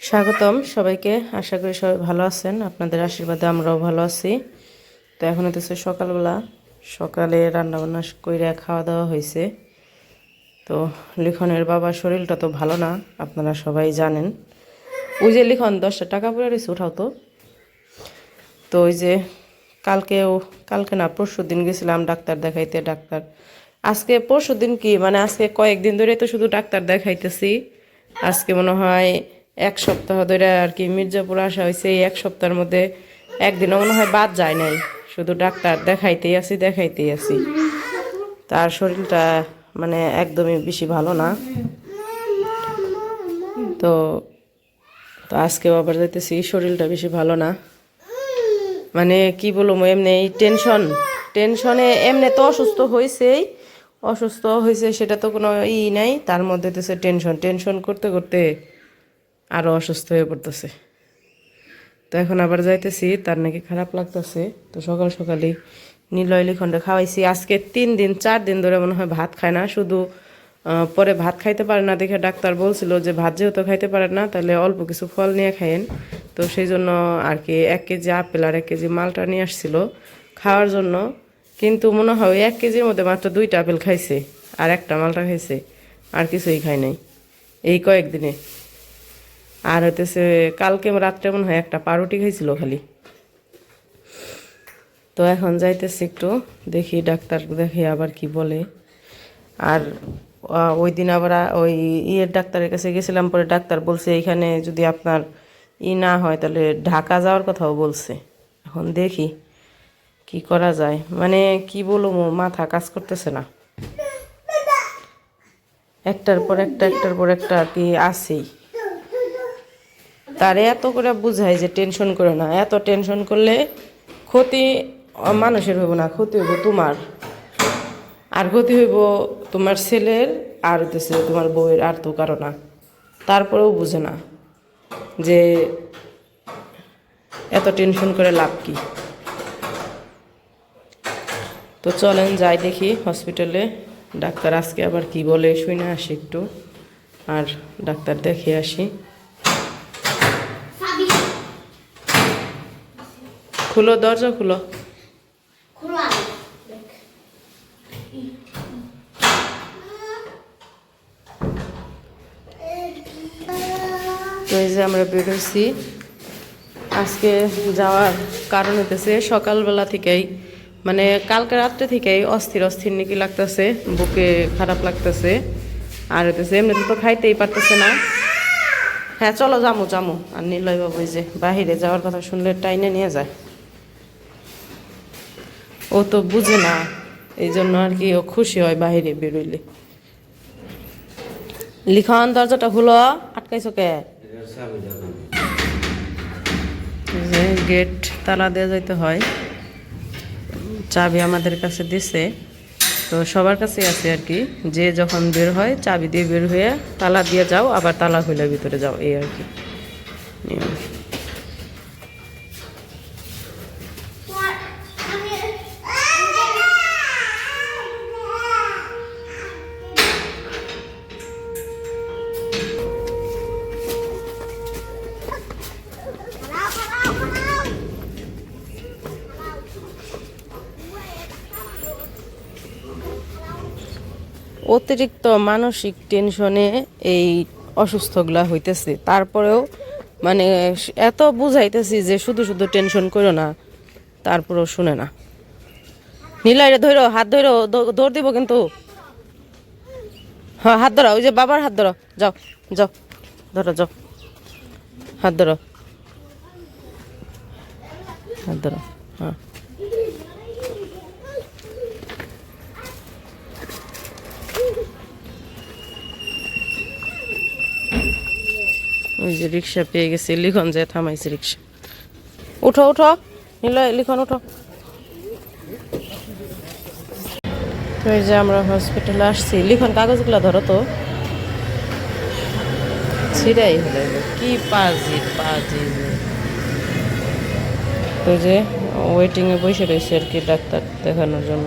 স্বাগতম সবাইকে। আশা করি সবাই ভালো আছেন। আপনাদের আশীর্বাদে আমরাও ভালো আছি। তো এখন হতেছে সকালবেলা। সকালে রান্নাবান্না কইরা খাওয়া দাওয়া হয়েছে তো লিখনের বাবার শরীরটা তো ভালো না, আপনারা সবাই জানেন। ওই যে লিখন, দশটা টাকা পড়ে রয়েছে উঠাও তো। তো ওই যে কালকেও, কালকে না, পরশু দিন গেছিলাম ডাক্তার দেখাইতে, ডাক্তার। আজকে পরশু দিন কি? মানে আজকে কয়েকদিন ধরে তো শুধু ডাক্তার দেখাইতেছি। আজকে মনে হয় এক সপ্তাহ ধরে আর কি মির্জাপুর আসা হয়েছে এই এক সপ্তাহের মধ্যে একদিনও মনে হয় বাদ যায় নাই। শুধু ডাক্তার দেখাইতেই আছি দেখাইতেই আছি। তার শরীরটা মানে একদমই বেশি ভালো না। তো তো আজকেও আবার যাইতেছি শরীরটা বেশি ভালো না। মানে কি বলব, এমনি এই টেনশন, টেনশনে এমনি তো অসুস্থ হয়েছেই অসুস্থ হয়েছে সেটা তো কোনো ই নাই, তার মধ্যে তো টেনশন টেনশন করতে করতে আরও অসুস্থ হয়ে পড়তেছে। তো এখন আবার যাইতেছি, তার নাকি খারাপ লাগতেছে। তো সকাল সকালেই নিলয় লিখনটা খাওয়াইছি। আজকে তিন দিন, চার দিন ধরে মনে হয় ভাত খায় না। শুধু পরে ভাত খাইতে পারে না দেখে ডাক্তার বলছিল যে ভাত যেহেতু খাইতে পারে না, তাহলে অল্প কিছু ফল নিয়ে খায়েন। তো সেই জন্য আর কি এক কেজি আপেল আর এক কেজি মালটা নিয়ে আসছিল খাওয়ার জন্য। কিন্তু মনে হয় এক কেজির মধ্যে মাত্র দুইটা আপেল খাইছে, আর একটা মালটা খাইছে, আর কিছুই খায় নাই। এই কয়েকদিনে। আর হইতেছে কালকে রাত্রে মনে হয় একটা পাউরুটি খাইছিল খালি। তো এখন যাইতেছি একটু, দেখি ডাক্তার দেখি আবার কি বলে। আর ওই দিন আবার ওই ইয়ের ডাক্তারের কাছে গেছিলাম, পরে ডাক্তার বলছে এখানে যদি আপনার ই না হয় তাহলে ঢাকা যাওয়ার কথাও বলছে। এখন দেখি কি করা যায়। মানে কি বলব, মাথা কাজ করতেছে না। একটার পর একটা, একটার পর একটা আর কি আছেই। তারে এত করে বুঝাই যে টেনশন করো না। এত টেনশন করলে ক্ষতি মানুষের হইব না, ক্ষতি হইব তোমার। আর ক্ষতি হইব তোমার ছেলের আর হইতেছে তোমার বউয়ের আর তো কারও না। তারপরেও বুঝে না যে এত টেনশন করে লাভ কি। তো চলেন যাই দেখি হসপিটালে। ডাক্তার আজকে আবার কি বলে শুনে আসি একটু। আর ডাক্তার দেখে আসি। খুলো দরজা খুলো। তো এই যে আমরা বেরোইছি। আজকে যাওয়ার কারণ হইতেছে সকালবেলা থেকেই মানে কালকে রাত্রে থেকেই অস্থির অস্থির নাকি লাগতেছে বুকে খারাপ লাগতেছে। আর হইতেছে এমনিতে তো খাইতেই পারতেছে না। হ্যাঁ চলো যামু যামু। আর নিলয় বাবু যে বাহিরে যাওয়ার কথা শুনলে টাইনে নিয়ে যায়। ও তো বুঝে না, এই জন্য আর কি ও খুশি হয় বাহিরে বেরোইলে। লিখন, দরজাটা খুলো, আটকাইছো কে? যে গেট তালা দেওয়া যাইতে হয়, চাবি আমাদের কাছে দিছে। তো সবার কাছে আছে আর কি, যে যখন বের হয়, চাবি দিয়ে বের হয়ে তালা দিয়ে যাও, আবার তালা খুলে ভিতরে যাও, এই আর কি। নিয়ম। অতিরিক্ত মানসিক টেনশনে এই অসুস্থগুলা হইতেছে। তারপরেও মানে এত বুঝাইতেছি যে শুধু শুধু টেনশন করো না, তারপরেও শুনে না। নীলাই রে ধরো হাত ধরো দৌড় দিব কিন্তু। হ্যাঁ হাত ধরো, ওই যে বাবার হাত ধরো। যাও যাও, ধরো, যাও। হাত ধরো। হাত ধরো হ্যাঁ। ওই যে রিক্সা পেয়ে গেছে লিখন যে থামাইছে রিক্সা। উঠো উঠো। নিলয় লিখন উঠো। তো এই যে আমরা হসপিটালে আসছি। লিখন কাগজগুলো ধরো তো। ছিড়াই হলো। কি পাজি পাজি। তো যে ওয়েটিংয়ে বসে রয়েছে আর কি ডাক্তার দেখানোর জন্য।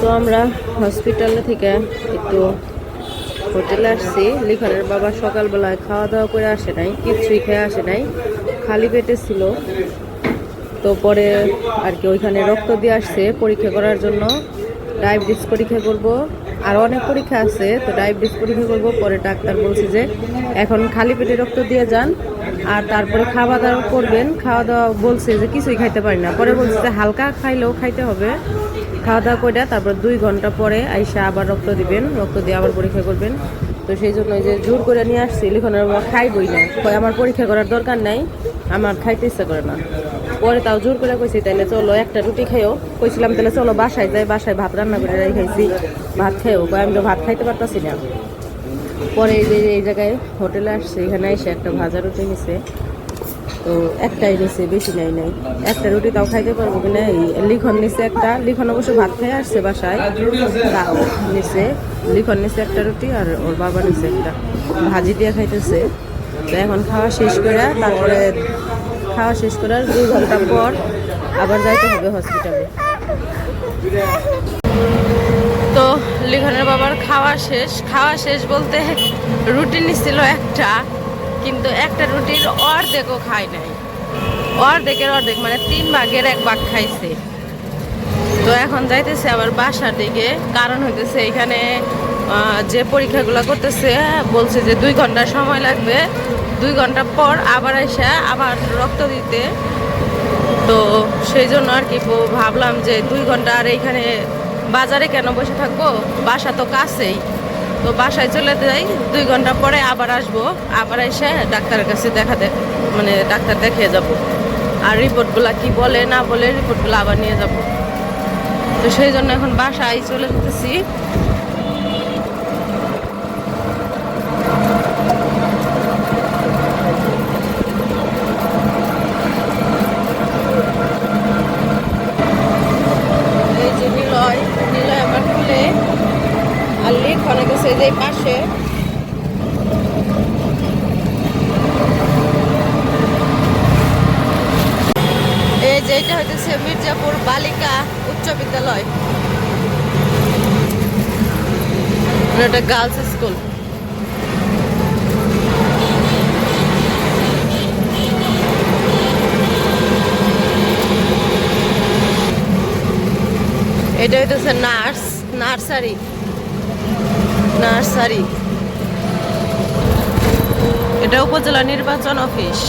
তা আমরা হসপিটাল থেকে একটু হোটেলে আসছি। লিখনের বাবা সকালবেলায় খাওয়া দাওয়া করে আসে নাই কিচ্ছুই খেয়ে আসে নাই, খালি পেটে ছিল। তো পরে আর কি ওইখানে রক্ত দিয়ে আসছে পরীক্ষা করার জন্য। ডায়াবেটিস পরীক্ষা করব। আর অনেক পরীক্ষা আছে, তো ডায়াবেটিস পরীক্ষা করব। পরে ডাক্তার বলছে যে, এখন খালি পেটে রক্ত দিয়ে যান। আর তারপরে খাওয়া দাওয়া করবেন। খাওয়া দাওয়া বলছে যে, কিছুই খাইতে পারি না। পরে বলছে যে, হালকা খাইলেও খাইতে হবে। খাওয়া দাওয়া করে তারপর দুই ঘণ্টা পরে আইসা আবার রক্ত দিবেন, রক্ত দিয়ে আবার পরীক্ষা করবেন। তো সেই জন্য যে জোর করে নিয়ে আসছি, লিখনের বাবা খাইবই না। আমার পরীক্ষা করার দরকার নাই, আমার খাইতে ইচ্ছা করে না। পরে তাও জোর করে কইছি, তাইলে চলো একটা রুটি খাইও। কইছিলাম তাহলে চলো বাসায় যাই, বাসায় ভাত রান্না করে রাই খাইছি ভাত খাইও, কয়, আমি তো ভাত খাইতে পারতাছি না। পরে এই যে এই জায়গায় হোটেলে আসছে, এখানে এসে একটা ভাজা রুটি নিছে। তো একটাই নিছে বেশি নাই নাই। একটা রুটি তাও খাইতে পারব কিনা? এই লিখন নিছে একটা। লিখন অবশ্য ভাত খেয়ে আসছে বাসায়। তাও নিছে। লিখন নিছে একটা রুটি আর ওর বাবা নিছে একটা। ভাজি দিয়ে খাইতেছে। তো এখন খাওয়া শেষ করে তারপরে খাওয়া শেষ করার দুই ঘণ্টা পর আবার যাইতে হবে হসপিটালে তো লিখনের বাবার খাওয়া শেষ। খাওয়া শেষ বলতে রুটি নিছিল একটা। কিন্তু একটা রুটির অর্ধেকও খায় নাই। অর্ধেকের অর্ধেক মানে তিন ভাগের এক ভাগ খাইছে। তো এখন যাইতেছে আবার বাসার দিকে। কারণ হইতেছে এখানে যে পরীক্ষাগুলো করতেছে, বলছে যে দুই ঘণ্টা সময় লাগবে। দুই ঘণ্টা পর আবার এসে আবার রক্ত দিতে। তো সেই জন্য আর কি ভাবলাম যে দুই ঘণ্টা আর এইখানে বাজারে কেন বসে থাকব? বাসা তো কাছেই। তো বাসায় চলে যাই। দুই ঘণ্টা পরে আবার আসব। আবার এসে ডাক্তারের কাছে দেখাতে মানে ডাক্তার দেখিয়ে যাব। আর রিপোর্টগুলো কি বলে, না বলে রিপোর্টগুলো আবার নিয়ে যাব। তো সেই জন্য এখন বাসায় চলে যেতেছি। নিলয় নিলয় আমার খুলে আর লিখনে গেছে এই যে পাশে। এই যে এটা হইতেছে মির্জাপুর বালিকা উচ্চ বিদ্যালয়। এটা গার্লস স্কুল এটা হইতেছে নার্স, নার্সারি। নার্সারি। এটা উপজেলা নির্বাচন অফিস।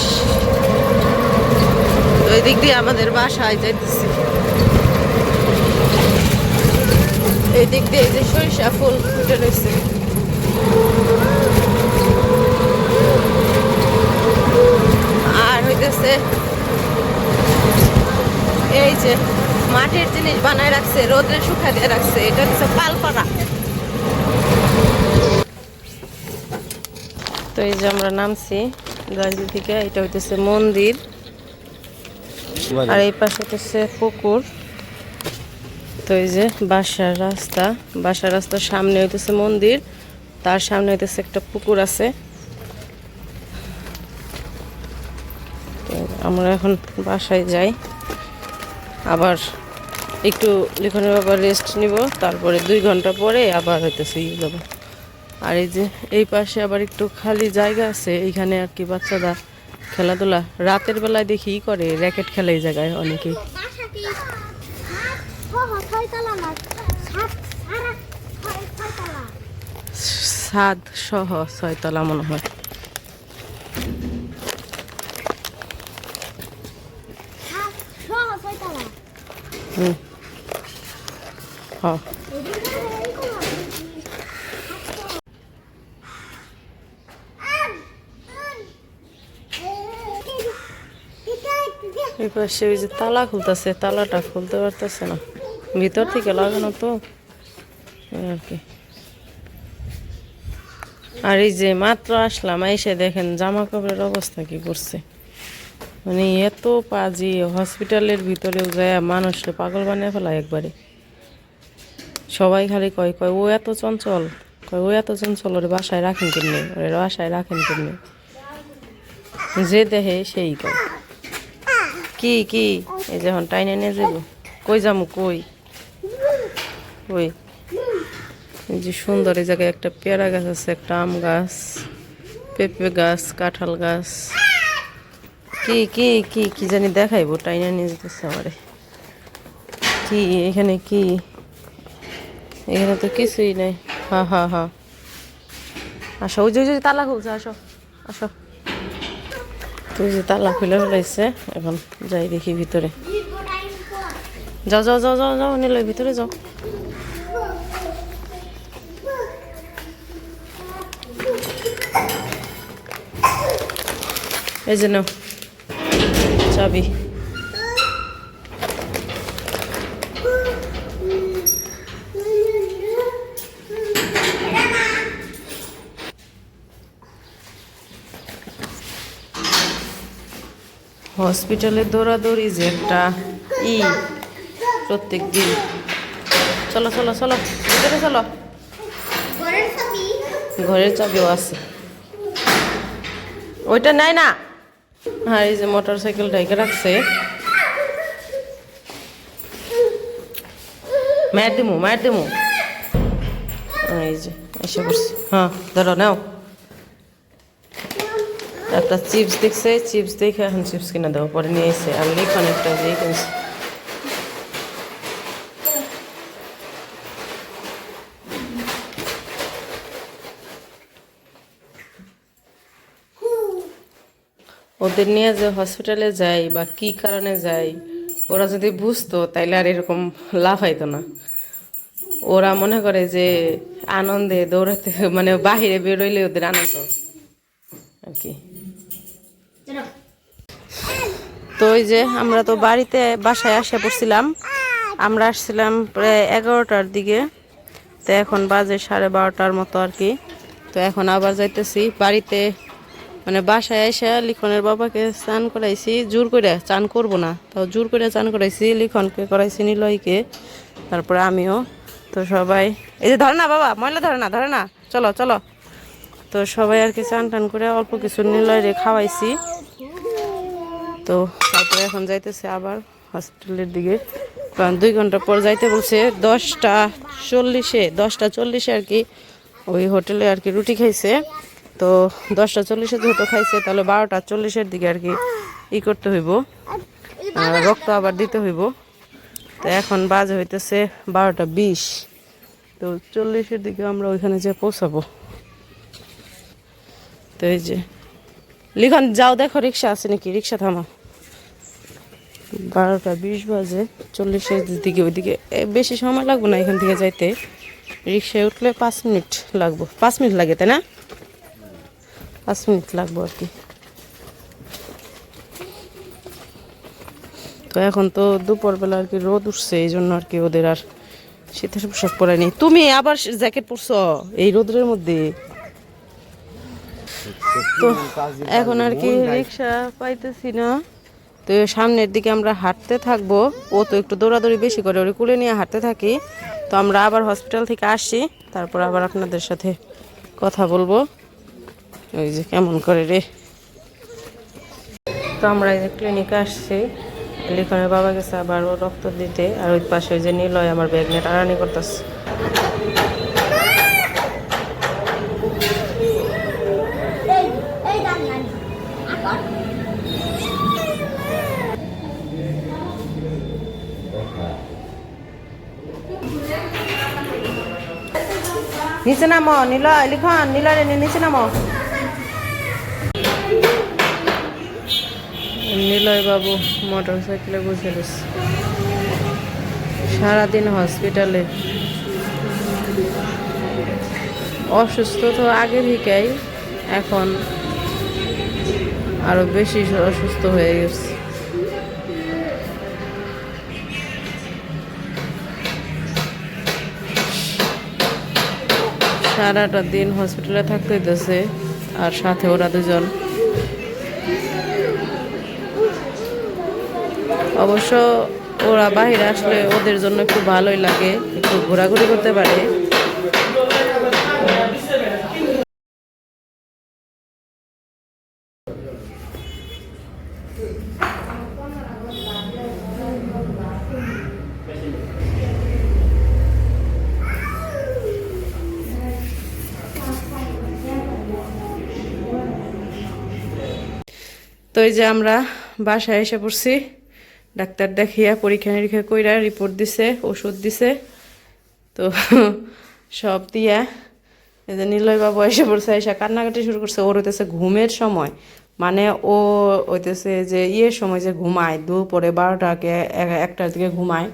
ওই দিক দিয়ে আমাদের বাসায় যাইতেছি। এই দিক দিয়ে এই যে সরিষা ফুল ফুটে রয়েছে আর হইতেছে এই যে মাটির জিনিস বানায় রাখছে, রোদে শুকা দিয়ে রাখছে, এটা হচ্ছে পালপাড়া। এই যে আমরা নামছি গাড়ি থেকে এটা হইতেছে মন্দির। আর এই পাশে হচ্ছে পুকুর। তো এই যে বাসার রাস্তা, বাসার রাস্তার সামনে হইতেছে মন্দির, তার সামনে হইতেছে একটা পুকুর আছে। আমরা এখন বাসায় যাই। আবার একটু লিখনের আবার রেস্ট নিব, তারপরে দুই ঘণ্টা পরে আবার হইতেছে ইয়ে যাব। আর এই যে এই পাশে আবার একটু খালি জায়গা আছে, এইখানে আর কি বাচ্চারা খেলাধুলা। রাতের বেলায় দেখি ই করে, র্যাকেট খেলে এই জায়গায় অনেকেই। সাত সহ ছয়তলা মনে হয়। হুম। হ্যাঁ পাশে ওই যে তালা খুলতেছে, তালাটা খুলতে পারতেছে না। ভিতর থেকে লাগানো তো। আর কি। আর এই যে মাত্র আসলাম, এসে দেখেন জামা কাপড়ের অবস্থা কি করছে। মানে এত পাজি, হসপিটালের ভিতরেও যায়, মানুষকে পাগল বানিয়ে ফেলায় একবারে। সবাই খালি কয় কয়, ও এত চঞ্চল, কয়, ও এত চঞ্চল, ওরে বাসায় রাখেন কেমনি? ওরে বাসায় রাখেন কেমনি? যে দেহে সেই কয়। কি কি? এই যখন টাইনে নিয়ে যাব। কই যামু, কই? কই? এই যে সুন্দর এই জায়গায় একটা পেয়ারা গাছ আছে, একটা আম গাছ, পেঁপে গাছ, কাঁঠাল গাছ। কি কি কি কি জানি দেখাইবো, টাইনা নিয়ে যেতেছে আমারে। কি, এখানে কি? এখানে তো কিছুই নাই। হা হা হা। আসো, ওই যে ওই যে, তালা খুলছে, আসো আসো। তো যে তালা খুলে ফেলাইছে এখন যাই দেখি ভিতরে। যাও যাও যাও যাও যাও নিলে ভিতরে যাও। এই যে চাবি। হসপিটালে দৌড়াদৌড়ি যে একটা ই প্রত্যেক দিন। চলো চলো চলো, ভিতরে চলো। ঘরের চাবিও আছে। ওইটা নাই না। হ্যাঁ এই যে মোটর সাইকেলটা একে রাখছে। মায়ের দিমু মায়ের দিমু। এই যে, এসে করছি হ্যাঁ ধরো, নাও। একটা চিপস দেখছে, চিপস দেখে এখন চিপস কিনে দেবো। পরে নিয়ে এসে আর লিখন একটা দিয়ে কিনছে ওদের নিয়ে যে হসপিটালে যাই বা কি কারণে যাই, ওরা যদি বুঝতো, তাইলে আর এরকম লাভ হইতো না। ওরা মনে করে যে আনন্দে দৌড়াতে মানে বাহিরে বেরোইলে ওদের আনন্দ, আর কি। তো ওই যে আমরা তো বাড়িতে বাসায় আসে পড়ছিলাম। আমরা আসছিলাম প্রায় এগারোটার দিকে। তো এখন বাজে সাড়ে বারোটার মতো আর কি। তো এখন আবার যাইতেছি বাড়িতে। মানে বাসায় এসে লিখনের বাবাকে চান করাইছি। জোর করে চান করব না। তাও জোর করে চান করাইছি, লিখনকে করাইছি নিলয়কে। তারপরে আমিও। তো সবাই এই যে ধরে না বাবা, ময়লা ধরে না ধরে না। চলো চলো। তো সবাই আর কি চান টান করে অল্প কিছু নিলয় খাওয়াইছি। তো তারপরে এখন যাইতেছে আবার হসপিটালের দিকে। কারণ দুই ঘণ্টা পর যাইতে বলছে দশটা চল্লিশে দশটা চল্লিশে আর কি ওই হোটেলে আর কি রুটি খাইছে। তো দশটা চল্লিশে যেহেতু খাইছে, তাহলে বারোটা চল্লিশের দিকে আর কি ই করতে হইব। রক্ত আবার দিতে হইব। তো এখন বাজে হইতেছে বারোটা বিশ। তো চল্লিশের দিকে আমরা ওইখানে যে পৌঁছাবো। তো এই যে। লিখন, যাও দেখো, রিক্সা আছে নাকি? রিক্সা থামা। বারোটা বিশ বাজে চল্লিশের দিকে, ওইদিকে। বেশি সময় লাগবে না এখান থেকে যাইতে? রিক্সায় উঠলে পাঁচ মিনিট লাগবো। পাঁচ মিনিট লাগে, তাই না? পাঁচ মিনিট লাগবো আর কি। তো এখন তো দুপুরবেলা আর কি রোদ উঠছে, এই জন্য আর কি ওদের আর শীতের পোশাক পরায়নি তুমি আবার জ্যাকেট পরছো এই রোদের মধ্যে? তো এখন আর কি রিক্সা পাইতেছি না। তো সামনের দিকে আমরা হাঁটতে থাকব। ও তো একটু দৌড়াদৌড়ি বেশি করে, ওরে কুলে নিয়ে হাঁটতে থাকি। তো আমরা আবার হসপিটাল থেকে আসি তারপর আবার আপনাদের সাথে কথা বলব। ওই যে কেমন করে রে। তো আমরা এই যে ক্লিনিকে আসছি। লিখনের বাবা গেছে আবার রক্ত দিতে, আর ওই পাশে ওই যে নিলয় আমার ব্যাগ নিয়ে টানানি করতেছে। নিচে নামো নীলয় লিখন নীলয় নিচে নামো। নিলয় বাবু মোটর সাইকেলে বসে সারাদিন হসপিটালে। অসুস্থ তো আগে থেকেই, এখন আরও বেশি অসুস্থ হয়ে গেছে। সারাটা দিন হসপিটালে থাকতে হইতেছে আর সাথে ওরা দুজন। অবশ্য ওরা বাইরে আসলে ওদের জন্য একটু ভালোই লাগে, একটু ঘোরাঘুরি করতে পারে। এই যে আমরা বাসায় এসে পড়ছি। ডাক্তার দেখিয়া পরীক্ষা নিরীক্ষা কইরা রিপোর্ট দিছে, ওষুধ দিছে। তো সব দিয়া এই যে নিলয় বাবু এসে পড়ছে, এসে কান্নাকাটি শুরু করছে। ওর হইতেছে ঘুমের সময়। মানে ও হইতেছে যে ইয়ের সময় যে ঘুমায়, দুপুরে বারোটাকে একটার দিকে ঘুমায়।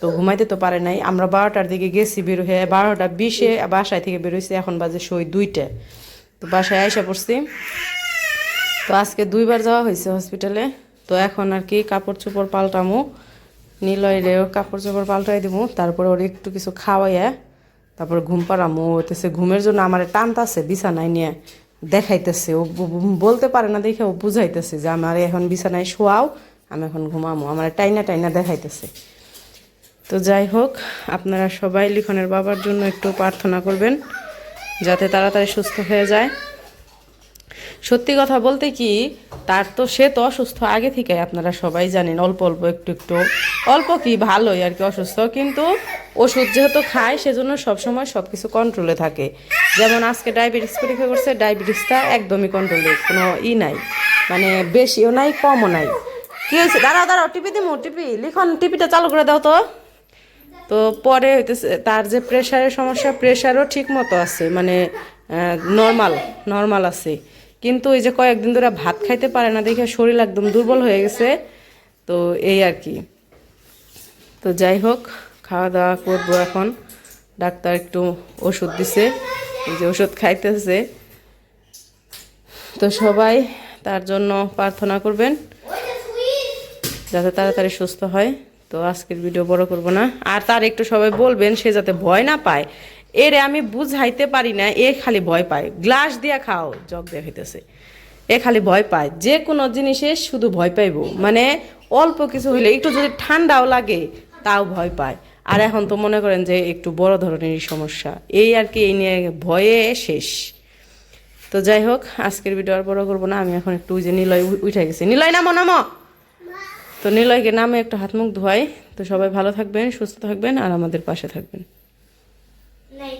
তো ঘুমাইতে তো পারে নাই। আমরা বারোটার দিকে গেছি বের হয়ে, বারোটা বিশে বাসায় থেকে বেরোইছি এখন বাজে সই দুইটা। তো বাসায় আইসা পড়ছি। তো আজকে দুইবার যাওয়া হয়েছে হসপিটালে তো এখন আর কি কাপড় চোপড় পাল্টামো। নিলয়রেও কাপড় চোপড় পাল্টাই দিব তারপরে ওর একটু কিছু খাওয়াইয়া তারপর ঘুম পাড়ামো। হইতেছে ঘুমের জন্য আমার টান টানতাছে, বিছানায় নিয়ে দেখাইতেছে। ও বলতে পারে না দেখে ও বুঝাইতেছে যে, আমার এখন বিছানায় শোয়াও, আমি এখন ঘুমামো। আমার টাইনা টাইনা দেখাইতেছে। তো যাই হোক, আপনারা সবাই লিখনের বাবার জন্য একটু প্রার্থনা করবেন, যাতে তাড়াতাড়ি সুস্থ হয়ে যায়। সত্যি কথা বলতে কি, তার তো, সে তো অসুস্থ। আগে থেকে আপনারা সবাই জানেন, অল্প অল্প একটু একটু। অল্প কি, ভালোই আর কি অসুস্থ। কিন্তু ওষুধ যেহেতু খায়, সেজন্য সবসময় সব কিছু কন্ট্রোলে থাকে। যেমন আজকে ডায়াবেটিস পরীক্ষা করছে ডায়াবেটিসটা একদমই কন্ট্রোলে কোনো ই নাই। মানে বেশিও নাই, কমও নাই। কি হয়েছে? দাঁড়াও দাঁড়াও, টিপি দিমু, টিপি। লিখন, টিপিটা চালু করে দাও তো। তো পরে হইতেছে, তার যে প্রেশারের সমস্যা প্রেশারও ঠিক মতো আছে। মানে নর্মাল নর্মাল আছে। কিন্তু এই যে কয়েকদিন ধরে ভাত খাইতে পারে না, দেখে শরীর একদম দুর্বল হয়ে গেছে। তো এই আর কি। তো যাই হোক, খাওয়া দাওয়া করব এখন। ডাক্তার একটু ওষুধ দিছে, এই যে ওষুধ খাইতেছে। তো সবাই তার জন্য প্রার্থনা করবেন, যাতে তাড়াতাড়ি সুস্থ হয়। তো আজকের ভিডিও বড় করব না। আর তার একটু সবাই বলবেন, সে যাতে ভয় না পায়। এরে আমি বুঝাইতে পারি না, এ খালি ভয় পায়। গ্লাস দিয়া খাও, জগ দিয়া খাইতেছে। এ খালি ভয় পায়। যে কোনো জিনিসে শুধু ভয় পাইবো। মানে অল্প কিছু হইলে একটু যদি ঠান্ডাও লাগে, তাও ভয় পায়। আর এখন তো মনে করেন যে একটু বড় ধরনেরই সমস্যা। এই আর কি, এই নিয়ে ভয়ে শেষ। তো যাই হোক, আজকের ভিডিও আর বড় করব না। আমি এখন একটু ওই যে নিলয় উঠে গেছি। নিলয়, নামো নামো! তো নিলয়কে নামে একটু হাত মুখ ধোয়াই। তো সবাই ভালো থাকবেন, সুস্থ থাকবেন, আর আমাদের পাশে থাকবেন। নাই